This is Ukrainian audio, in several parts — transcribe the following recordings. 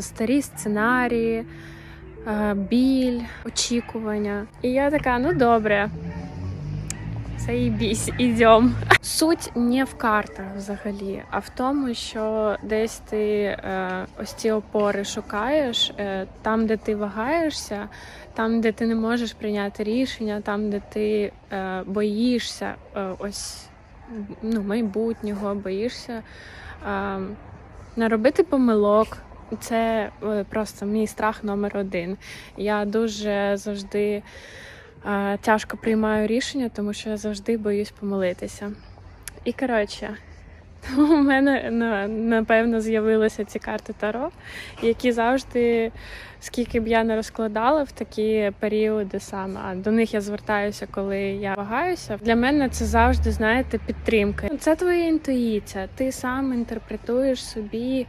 старі сценарії, е, біль, очікування. І я така, ну добре. Заїбісь, ідем. Суть не в картах взагалі, а в тому, що десь ти е, ось ці опори шукаєш е, там, де ти вагаєшся, там, де ти не можеш прийняти рішення, там, де ти е, боїшся е, ось ну, майбутнього, боїшся е, наробити помилок. Це е, просто мій страх номер один. Я дуже завжди е, тяжко приймаю рішення, тому що я завжди боюсь помилитися. І коротше, у мене напевно з'явилися ці карти Таро, які завжди, скільки б я не розкладала в такі періоди саме, а до них я звертаюся, коли я вагаюся. Для мене це завжди, знаєте, підтримка. Це твоя інтуїція. Ти сам інтерпретуєш собі.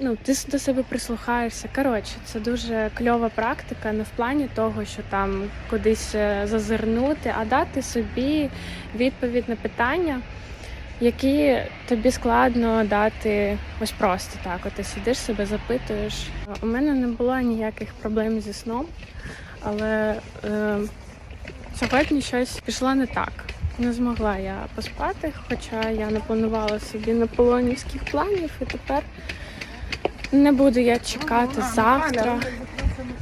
Ну, ти до себе прислухаєшся. Коротше, це дуже кльова практика, не в плані того, що там кудись е, зазирнути, а дати собі відповідь на питання, які тобі складно дати ось просто так. От ти сидиш себе, запитуєш. У мене не було ніяких проблем зі сном, але е, сьогодні щось пішло не так. Не змогла я поспати, хоча я не планувала собі наполонівських планів, і тепер не буду я чекати завтра.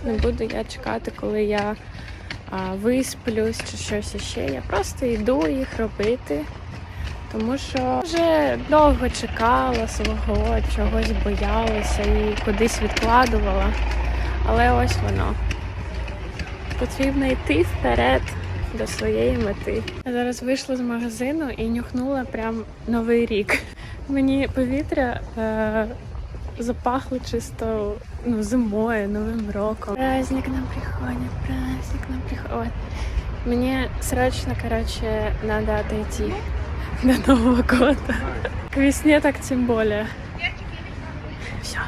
Не буду я чекати, коли я а, висплюсь чи щось іще. Я просто йду їх робити, тому що вже довго чекала свого, чогось боялася і кудись відкладувала. Але ось воно. Потрібно йти вперед до своєї мети. Я зараз вийшла з магазину і нюхнула прям новий рік. Мені повітря е, запахло чисто ну, зимою, новим роком. Праздник нам приходит, праздник нам приходит. Мне срочно, короче, надо отойти до Нового года. К весне так тем более. Все.